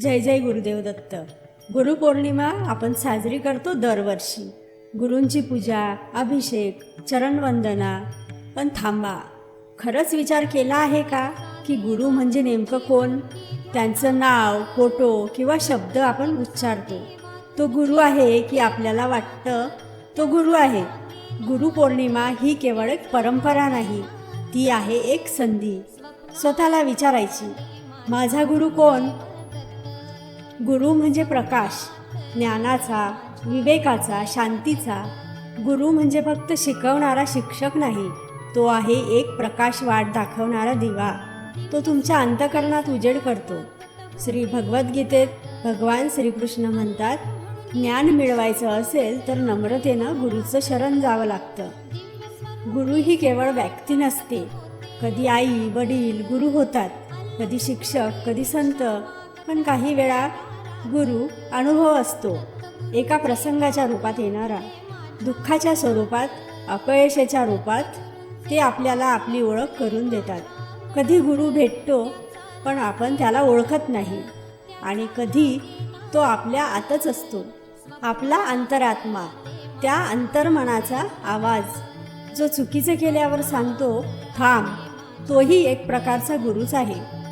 जय जय गुरुदेव दत्त. गुरुपौर्णिमा आपण साजरी करतो दरवर्षी. गुरूंची पूजा अभिषेक चरणवंदना पण थांबा खरंच विचार केला आहे का की गुरु म्हणजे नेमकं कोण? त्यांचं नाव फोटो किंवा शब्द आपण उच्चारतो. तो गुरु आहे की आपल्याला वाटतं? तो गुरु आहे. गुरुपौर्णिमा ही केवळ एक परंपरा नाही ती आहे एक संधी. स्वतःला विचारायची माझा गुरु कोण? गुरु म्हणजे प्रकाश ज्ञानाचा विवेकाचा शांतीचा. गुरु म्हणजे फक्त शिकवणारा शिक्षक नाही तो आहे एक प्रकाश वाट दाखवणारा दिवा. तो तुमच्या अंतकरणात उजेड करतो. श्री भगवद्गीतेत भगवान श्रीकृष्ण म्हणतात ज्ञान मिळवायचं असेल तर नम्रतेनं गुरुचं शरण जावं लागतं. गुरु ही केवळ व्यक्ती नसते. कधी आई वडील गुरु होतात कधी शिक्षक कधी संत. पण काही वेळा गुरु अनुभव असतो. एका प्रसंगाच्या रूपात येणारा दुःखाच्या स्वरूपात अपयशाच्या रूपात ते आपल्याला आपली ओळख करून देतात. कधी गुरु भेटतो पण आपण त्याला ओळखत नाही. आणि कधी तो आपल्या आतच असतो. आपला अंतरात्मा त्या अंतर्मनाचा आवाज जो चुकीचं केल्यावर सांगतो थांब तोही एक प्रकारचा गुरुच आहे.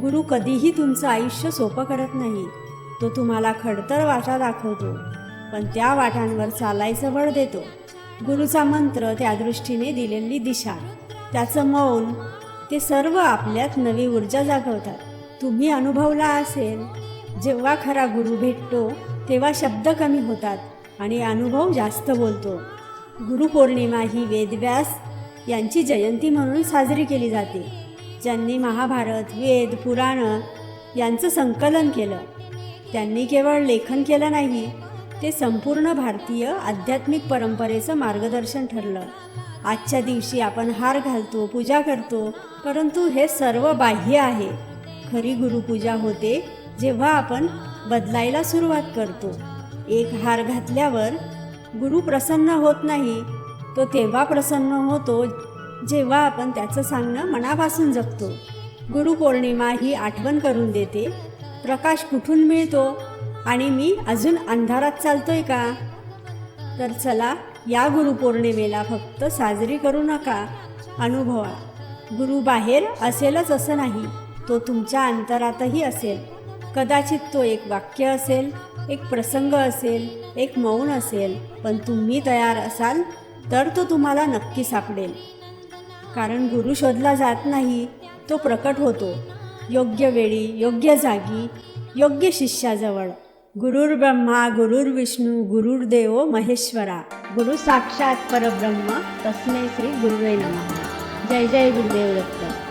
गुरु कधीही तुमचं आयुष्य सोपं करत नाही. तो तुम्हाला खडतर वाटा दाखवतो. पण त्या वाटांवर चालायचं बळ देतो. गुरुचा मंत्र त्या दृष्टीने दिलेली दिशा. त्याचं मौन ते सर्व आपल्यात नवी ऊर्जा जागवतात. तुम्ही अनुभवला असेल जेव्हा खरा गुरु भेटतो तेव्हा शब्द कमी होतात आणि अनुभव जास्त बोलतो. गुरुपौर्णिमा ही वेदव्यास यांची जयंती म्हणून साजरी केली जाते. ज्यांनी महाभारत वेद पुराणं यांचं संकलन केलं. त्यांनी केवळ लेखन केलं नाही ते संपूर्ण भारतीय आध्यात्मिक परंपरेचं मार्गदर्शन ठरलं. आजच्या दिवशी आपण हार घालतो पूजा करतो परंतु हे सर्व बाह्य आहे. खरी गुरुपूजा होते जेव्हा आपण बदलायला सुरुवात करतो. एक हार घातल्यावर गुरु प्रसन्न होत नाही तो तेव्हा प्रसन्न होतो जेव्हा आपण त्याचं सांगणं मनापासून जगतो गुरुपौर्णिमा ही आठवण करून देते प्रकाश कुठून मिळतो? आणि मी अजून अंधारात चालतोय का? तर चला या गुरुपौर्णिमेला फक्त साजरी करू नका अनुभवा. गुरु बाहेर असेलच असं नाही तो तुमच्या अंतरातही असेल. कदाचित तो एक वाक्य असेल एक प्रसंग असेल एक मौन असेल पण तुम्ही तयार असाल तर तो तुम्हाला नक्की सापडेल. कारण गुरु शोधला जात नाही तो प्रकट होतो. योग्य वेळी योग्य जागी योग्य शिष्याजवळ. गुरुर् ब्रह्मा गुरुर्विष्णू गुरुर्देव महेश्वरा. गुरु साक्षात परब्रह्म तस्मै श्री गुरुवे नमः. जय जय गुरुदेव दत्त.